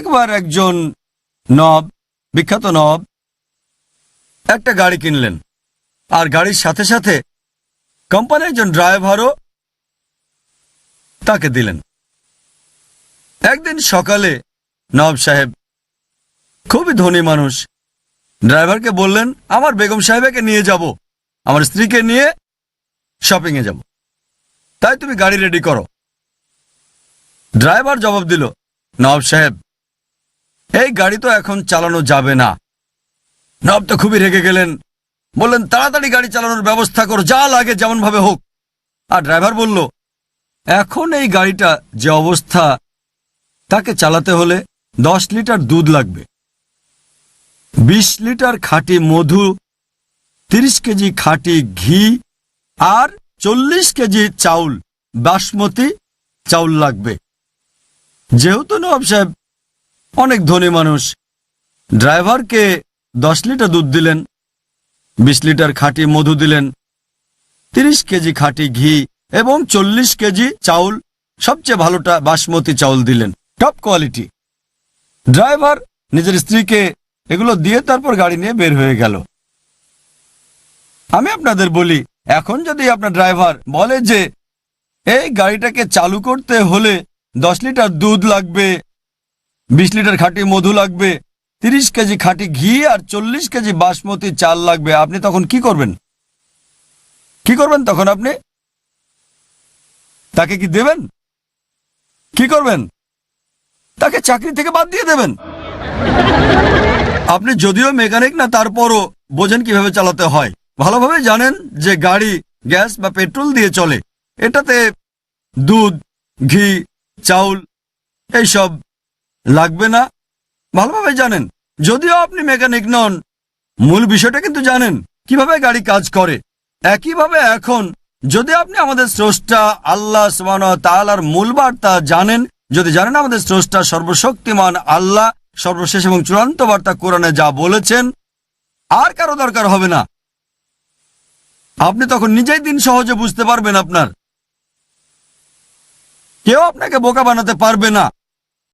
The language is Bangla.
একবার একজন নব, বিখ্যাত নব, একটা গাড়ি কিনলেন। আর গাড়ির সাথে সাথে কোম্পানির একজন ড্রাইভারও তাকে দিলেন। একদিন সকালে নব সাহেব, খুবই ধনী মানুষ, ড্রাইভারকে বললেন, আমার বেগম সাহেবকে নিয়ে যাব। আমার স্ত্রীকে নিয়ে শপিংয়ে যাব। তাই তুমি গাড়ি রেডি করো। ড্রাইভার জবাব দিল, নব সাহেব এই গাড়ি তো এখন চালানো যাবে না। নব তো খুবই রেগে গেলেন। বললেন, তাড়াতাড়ি গাড়ি চালানোর ব্যবস্থা করো, যা লাগে যেমন ভাবে হোক। আর ড্রাইভার বলল, এখন এই গাড়িটা যে অবস্থা, তাকে চালাতে হলে দশ লিটার দুধ লাগবে। বিশ লিটার খাঁটি মধু, তিরিশ কেজি খাঁটি ঘি, আর চল্লিশ কেজি চাউল, বাসমতি চাউল লাগবে। যেহেতু নবাব সাহেব অনেক ধনী মানুষ। ড্রাইভারকে দশ লিটার দুধ দিলেন, বিশ লিটার খাঁটি মধু দিলেন, তিরিশ কেজি খাঁটি ঘি এবং চল্লিশ কেজি চাউল, সবচেয়ে ভালোটা বাসমতি চাউল দিলেন। Top quality. ড্রাইভার নিজের স্ত্রীকে এগুলো দিয়ে তারপর গাড়ি নিয়ে বের হয়ে গেল। আমি আপনাদের বলি, এখন যদি আপনার ড্রাইভার বলে যে, এই গাড়িটাকে চালু করতে হলে দশ লিটার দুধ লাগবে বিশ লিটার খাঁটি মধু লাগবে, তিরিশ কেজি খাঁটি ঘি আর চল্লিশ কেজি বাসমতি চাল লাগবে। আপনি তখন কি করবেন? কি করবেন তখন আপনি? তাকে কি দেবেন? কি করবেন? তাকে চাকরি থেকে বাদ দিয়ে দেবেন। আপনি যদিও মেকানিক না, তারপরও বোঝেন কীভাবে চালাতে হয়। ভালোভাবে জানেন যে গাড়ি, গ্যাস বা পেট্রোল দিয়ে চলে। এটাতে দুধ, ঘি, চাউল, এইসব লাগবে না? ভালোভাবে জানেন। যদিও আপনি মেকানিক নন, মূল বিষয়টা কিন্তু জানেন, কীভাবে গাড়ি কাজ করে। একইভাবে এখন, যদি আপনি আমাদের স্রষ্টা আল্লাহ সুবহান ওয়া তাআলার মূল বার্তা জানেন, যদি জানেন আমাদের স্রষ্টা সর্বশক্তিমান আল্লাহ, সর্বশেষ এবং চূড়ান্ত বার্তা কোরআনে যা বলেছেন, আর কারও দরকার হবে না। আপনি তখন নিজেই দিন সহজে বুঝতে পারবেন আপনার। কেউ আপনাকে বোকা বানাতে পারবে না।